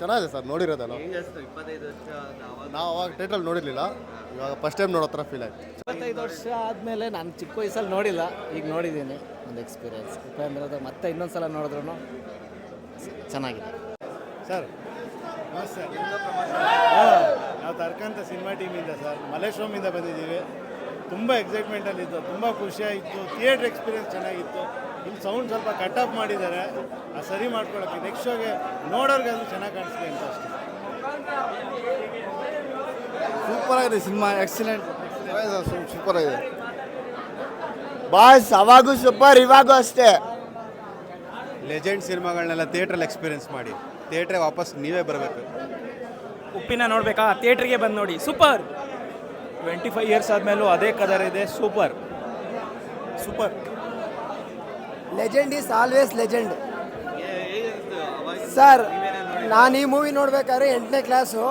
ಚೆನ್ನಾಗಿದೆ ಸರ್ ನೋಡಿರೋದಲ್ಲ. ನಾವು ಅವಾಗ ಥಿಯೇಟ್ರಲ್ಲಿ ನೋಡಿರಲಿಲ್ಲ. ಇವಾಗ ಫಸ್ಟ್ ಟೈಮ್ ನೋಡೋ ಥರ ಫೀಲ್ ಆಯ್ತು. ಇಪ್ಪತ್ತೈದು ವರ್ಷ ಆದಮೇಲೆ ನಾನು ಚಿಕ್ಕ ವಯಸ್ಸಲ್ಲಿ ನೋಡಿಲ್ಲ. ಈಗ ನೋಡಿದ್ದೀನಿ ಒಂದು ಎಕ್ಸ್ಪೀರಿಯನ್ಸ್ ಉಪೇಂದ್ರದ ಮತ್ತೆ ಇನ್ನೊಂದು ಸಲ ನೋಡಿದ್ರು ಚೆನ್ನಾಗಿದೆ. ಸರ್ ಸರ್ ನಾವು ತರ್ಕಂತ ಸಿನಿಮಾ ಟೀಮಿಂದ ಸರ್ ಮಲೇಶ್ವರಮಿಂದ ಬಂದಿದ್ದೀವಿ. ತುಂಬ ಎಕ್ಸೈಟ್ಮೆಂಟಲ್ಲಿತ್ತು ತುಂಬ ಖುಷಿಯಾಯಿತು ಥಿಯೇಟ್ರ್ ಎಕ್ಸ್ಪೀರಿಯನ್ಸ್ ಚೆನ್ನಾಗಿತ್ತು. ಇಲ್ಲಿ ಸೌಂಡ್ ಸ್ವಲ್ಪ ಕಟ್ ಆಫ್ ಮಾಡಿದ್ದಾರೆ. ಅದು ಸರಿ ಮಾಡ್ಕೊಳ್ಳೋಕ್ಕೆ ನೆಕ್ಸ್ಟ್ ಶೋಗೆ ನೋಡೋರಿಗೆ ಅದು ಚೆನ್ನಾಗಿ ಕಾಣಿಸ್ಲಿ ಅಂತ ಅಷ್ಟೇ ಸೂಪರ್ ಆಗಿದೆ ಸಿನಿಮಾ ಎಕ್ಸಲೆಂಟ್ ಸೂಪರ್ ಆಗಿದೆ. ಬಾಸ್ ಅವಾಗೂ ಸೂಪರ್ ಇವಾಗೂ ಅಷ್ಟೇ. ಲೆಜೆಂಡ್ ಸಿನಿಮಾಗಳನ್ನೆಲ್ಲ ಥಿಯೇಟ್ರಲ್ಲಿ ಎಕ್ಸ್ಪೀರಿಯನ್ಸ್ ಮಾಡಿ. ಥಿಯೇಟ್ರಿಗೆ ವಾಪಸ್ ನೀವೇ ಬರಬೇಕು. ಉಪ್ಪಿನ ನೋಡಬೇಕಾ? ಥಿಯೇಟ್ರಿಗೆ ಬಂದು ನೋಡಿ. ಸೂಪರ್ ಟ್ವೆಂಟಿ ಫೈವ್ ಇಯರ್ಸ್ ಆದಮೇಲೂ ಅದೇ ಕದರ್ ಇದೆ super super legend is always legend sir ನಾನು ಈ ಮೂವಿ ನೋಡ್ಬೇಕಾದ್ರೆ ಎಂಟನೇ ಕ್ಲಾಸು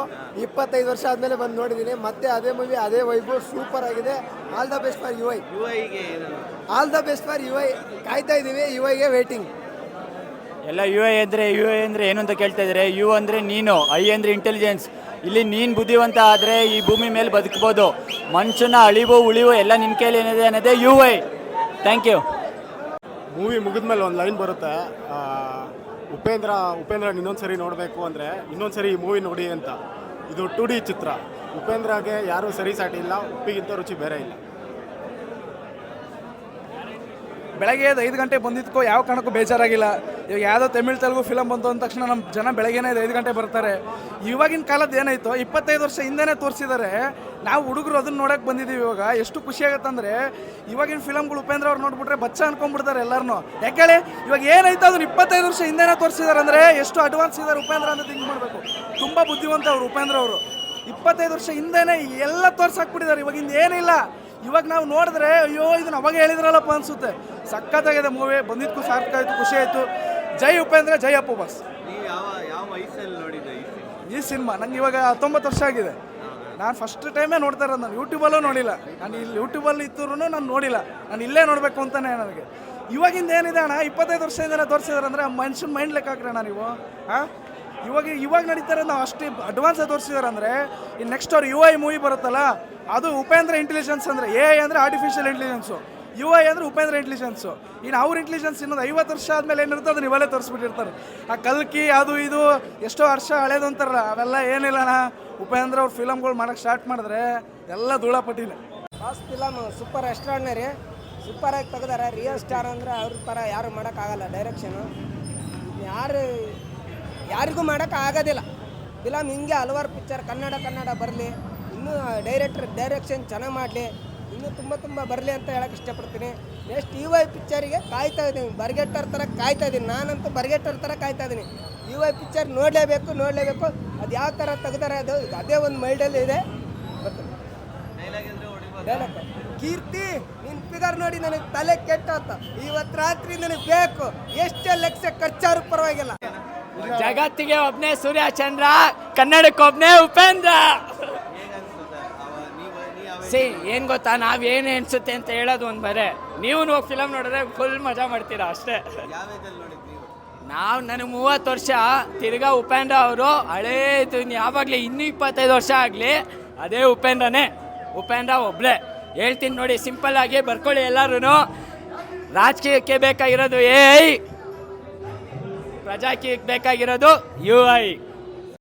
ಇಪ್ಪತ್ತೈದು ವರ್ಷ ಆದಮೇಲೆ ಬಂದು ನೋಡಿದ್ದೀನಿ ಮತ್ತೆ ಅದೇ ಮೂವಿ ಅದೇ ವೈಬು ಸೂಪರ್ ಆಗಿದೆ. All the best for U I all the best for U I ಕಾಯ್ತಾ ಇದ್ದೀವಿ ಯು ಐಗೆ ವೇಟಿಂಗ್ ಎಲ್ಲ ಯು ಐ ಅಂದರೆ ಯು ಐ ಅಂದರೆ ಏನು ಅಂತ ಕೇಳ್ತಾ ಇದ್ದಾರೆ ಯು ಅಂದರೆ ನೀನು ಐ ಅಂದರೆ ಇಂಟೆಲಿಜೆನ್ಸ್ ಇಲ್ಲಿ ನೀನು ಬುದ್ಧಿವಂತ ಆದರೆ ಈ ಭೂಮಿ ಮೇಲೆ ಬದುಕ್ಬೋದು. ಮನುಷ್ಯನ ಅಳಿವು ಉಳಿವು ಎಲ್ಲ ನಿನ್ನ ಕೈಲಿ ಏನಿದೆ ಅನ್ನೋದೇ U I thank you movie ಮುಗಿದ್ಮೇಲೆ ಒಂದು ಲೈನ್ ಬರುತ್ತೆ ಉಪೇಂದ್ರ ಉಪೇಂದ್ರ ಇನ್ನೊಂದು ಸರಿ ನೋಡಬೇಕು ಅಂದರೆ ಇನ್ನೊಂದು ಸರಿ ಈ ಮೂವಿ ನೋಡಿ ಅಂತ. ಇದು ಟು ಡಿ ಚಿತ್ರ. ಉಪೇಂದ್ರಗೆ ಯಾರೂ ಸರಿ ಸಾಟಿ ಇಲ್ಲ ಉಪ್ಪಿಗಿಂತ ರುಚಿ ಬೇರೆ ಇಲ್ಲ. ಬೆಳಗ್ಗೆ ಎದ್ದು ಐದು ಗಂಟೆ ಬಂದಿದ್ಕೋ, ಯಾವ ಕಾರಣಕ್ಕೂ ಬೇಜಾರಾಗಿಲ್ಲ. ಇವಾಗ ಯಾವುದೋ ತಮಿಳ್, ತೆಲುಗು ಫಿಲಮ್ ಬಂತು ಅಂದ ತಕ್ಷಣ ನಮ್ಮ ಜನ ಬೆಳಗ್ಗೆನೇ ಐದು ಐದು ಗಂಟೆ ಬರ್ತಾರೆ. ಇವಾಗಿನ ಕಾಲದ ಏನಾಯಿತು, ಇಪ್ಪತ್ತೈದು ವರ್ಷ ಹಿಂದೆನೇ ತೋರಿಸಿದ್ದಾರೆ ನಾವು ಹುಡುಗರು ಅದನ್ನ ನೋಡಕ್ಕೆ ಬಂದಿದ್ದೀವಿ ಇವಾಗ. ಎಷ್ಟು ಖುಷಿ ಅಂದರೆ, ಇವಾಗಿನ ಫಿಲಮ್ಗಳು ಉಪೇಂದ್ರ ಅವ್ರು ನೋಡ್ಬಿಟ್ರೆ ಬಚ್ಚ ಅನ್ಕೊಂಡ್ಬಿಡ್ತಾರೆ ಎಲ್ಲರನ್ನೂ ಯಾಕೇಳಿ ಇವಾಗ ಏನಾಯ್ತು ಅದನ್ನ ಇಪ್ಪತ್ತೈದು ವರ್ಷ ಹಿಂದೆನೇ ತೋರಿಸಿದ್ದಾರೆ ಅಂದರೆ, ಎಷ್ಟು ಅಡ್ವಾನ್ಸ್ ಇದ್ದಾರೆ ಉಪೇಂದ್ರ ಅಂತ ಥಿಂಕ್ ಮಾಡಬೇಕು. ತುಂಬ ಬುದ್ಧಿವಂತ ಅವರು ಉಪೇಂದ್ರ ಅವರು. ಇಪ್ಪತ್ತೈದು ವರ್ಷ ಹಿಂದೆನೇ ಎಲ್ಲ ತೋರ್ಸಾಕ್ಬಿಟ್ಟಿದ್ದಾರೆ ಇವಾಗಿಂದ ಏನಿಲ್ಲ. ಇವಾಗ ನಾವು ನೋಡಿದ್ರೆ ಅಯ್ಯೋ ಇದನ್ನ ಅವಾಗ ಹೇಳಿದ್ರಲ್ಲಪ್ಪ ಅನ್ಸುತ್ತೆ. ಸಖತ್ತಾಗಿದೆ ಮೂವಿ ಬಂದಿದ್ದಕ್ಕೂ ಸಾರ್ಥಕ ಆಯಿತು ಖುಷಿ ಆಯಿತು. ಜೈ ಉಪೇಂದ್ರ ಜೈ ಅಪ್ಪು ಬಾಸ್. ಈ ಸಿನಿಮಾ? ನಂಗೆ ಇವಾಗ ಹತ್ತೊಂಬತ್ತು ವರ್ಷ ಆಗಿದೆ. ನಾನು ಫಸ್ಟ್ ಟೈಮೇ ನೋಡ್ತಾ ಇರೋದು ನಾನು ಯೂಟ್ಯೂಬಲ್ಲೂ ನೋಡಿಲ್ಲ. ನಾನು ಇಲ್ಲಿ ಯೂಟ್ಯೂಬಲ್ಲಿ ಇದ್ದರೂ ನಾನು ನೋಡಿಲ್ಲ. ನಾನು ಇಲ್ಲೇ ನೋಡಬೇಕು ಅಂತಾನೆ ನನಗೆ. ಇವಾಗಿಂದ ಏನಿದೆ ಅಣ್ಣ ಇಪ್ಪತ್ತೈದು ವರ್ಷದಿಂದ ತೋರಿಸಿದಾರೆ ಅಂದರೆ ಮನುಷ್ಯನ ಮೈಂಡ್ ಲೆಕ್ಕ ಹಾಕ್ರಣ್ಣ ನೀವು. ಹಾಂ ಇವಾಗ ಇವಾಗ ನಡೀತಾರೆ ನಾವು ಅಷ್ಟು ಅಡ್ವಾನ್ಸ್ ತೋರಿಸಿದಾರೆ ಅಂದರೆ ಇನ್ನು ನೆಕ್ಸ್ಟ್ ಅವ್ರು ಯು ಐ ಮೂವಿ ಬರುತ್ತಲ್ಲ, ಅದು ಉಪೇಂದ್ರ ಇಂಟೆಲಿಜೆನ್ಸ್ ಅಂದರೆ ಎ ಐ ಅಂದರೆ ಆರ್ಟಿಫಿಷಿಯಲ್ ಇಂಟೆಲಿಜೆನ್ಸು ಯು ಐ ಅಂದರೆ ಉಪೇಂದ್ರ ಇಂಟೆಲಿಜೆನ್ಸು ಇನ್ನು ಅವ್ರ ಇಂಟೆಲಿಜೆನ್ಸ್ ಇನ್ನೊಂದು ಐವತ್ತು ವರ್ಷ ಆದಮೇಲೆ ಏನಿರುತ್ತೆ ಅದನ್ನ ಇವೆಲ್ಲ ತೋರಿಸ್ಬಿಟ್ಟಿರ್ತಾರೆ. ಆ ಕಲ್ಕಿ, ಅದು ಇದು, ಎಷ್ಟೋ ವರ್ಷ ಹಳೇದು ಅಂತಾರಲ್ಲ, ಅವೆಲ್ಲ ಏನಿಲ್ಲಣ್ಣ ಉಪೇಂದ್ರ ಅವ್ರ ಫಿಲಮ್ಗಳು ಮಾಡೋಕ್ಕೆ ಸ್ಟಾರ್ಟ್ ಮಾಡಿದ್ರೆ ಎಲ್ಲ ಧೂಳಪಟ್ಟಿಲ್ಲ fast film super extraordinary super ಆಗಿ ತೆಗೆದಾರೆ ರಿಯಲ್ ಸ್ಟಾರ್ ಅಂದರೆ ಅವ್ರ ಥರ ಯಾರು ಮಾಡೋಕ್ಕಾಗಲ್ಲ ಡೈರೆಕ್ಷನು ಯಾರು ಯಾರಿಗೂ ಮಾಡೋಕೆ ಆಗೋದಿಲ್ಲ. ಫಿಲಮ್ ಹಿಂಗೆ ಹಲವಾರು ಪಿಕ್ಚರ್, ಕನ್ನಡ ಕನ್ನಡ ಬರಲಿ, ಇನ್ನೂ ಡೈರೆಕ್ಟರ್ ಡೈರೆಕ್ಷನ್ ಚೆನ್ನಾಗಿ ಮಾಡಲಿ, ಇನ್ನೂ ತುಂಬ ತುಂಬ ಬರಲಿ ಅಂತ ಹೇಳಕ್ಕೆ ಇಷ್ಟಪಡ್ತೀನಿ. ನೆಕ್ಸ್ಟ್ ಯು ವೈ ಪಿಕ್ಚರಿಗೆ ಕಾಯ್ತಾ ಇದ್ದೀನಿ. ಬರ್ಗೆಟ್ಟರ್ ಥರ ಕಾಯ್ತಾ ಇದ್ದೀನಿ. ನಾನಂತೂ ಬರ್ಗೆಟ್ಟರ್ ಥರ ಕಾಯ್ತಾ ಇದ್ದೀನಿ. ಯು ವೈ ಪಿಕ್ಚರ್ ನೋಡಲೇಬೇಕು ನೋಡಲೇಬೇಕು. ಅದು ಯಾವ ಥರ ತೆಗ್ದಾರೆ ಅದು ಅದೇ ಒಂದು ಮೈಲ್ಡಲ್ಲಿ ಇದೆ. ಕೀರ್ತಿ, ನಿನ್ ಫಿಗರ್ ನೋಡಿ ನನಗೆ ತಲೆ ಕೆಟ್ಟ ಇವತ್ತು ರಾತ್ರಿ ನನಗೆ ಬೇಕು. ಎಷ್ಟೇ ಲಕ್ಷ ಖರ್ಚಾರು ಪರವಾಗಿಲ್ಲ. ಜಗತ್ತಿಗೆ ಒಬ್ಬನೇ ಸೂರ್ಯ, ಚಂದ್ರ, ಕನ್ನಡಕ್ಕೆ ಒಬ್ಬನೇ ಉಪೇಂದ್ರ. ಸಿ, ಏನು ಗೊತ್ತಾ ನಾವೇನು ಅನ್ಸುತ್ತೆ ಅಂತ ಹೇಳೋದು ಒಂದು ಬರೇ. ನೀವು ಹೋಗಿ ಫಿಲಮ್ ನೋಡಿದ್ರೆ ಫುಲ್ ಮಜಾ ಮಾಡ್ತೀರಾ ಅಷ್ಟೇ. ನಾವು ನನಗೆ ಮೂವತ್ತು ವರ್ಷ, ತಿರ್ಗಾ ಉಪೇಂದ್ರ ಅವರು ಹಳೇದು ಯಾವಾಗಲೇ ಇನ್ನೂ ಇಪ್ಪತ್ತೈದು ವರ್ಷ ಆಗಲಿ, ಅದೇ ಉಪೇಂದ್ರನೇ. ಉಪೇಂದ್ರ ಒಬ್ಬಳೇ ಹೇಳ್ತೀನಿ ನೋಡಿ, ಸಿಂಪಲ್ ಆಗಿ ಬರ್ಕೊಳ್ಳಿ ಎಲ್ಲರೂ ರಾಜಕೀಯಕ್ಕೆ ಬೇಕಾಗಿರೋದು ಐ ಪ್ರಜಾಕೀಯಕ್ಕೆ ಬೇಕಾಗಿರೋದು ಯು ಐ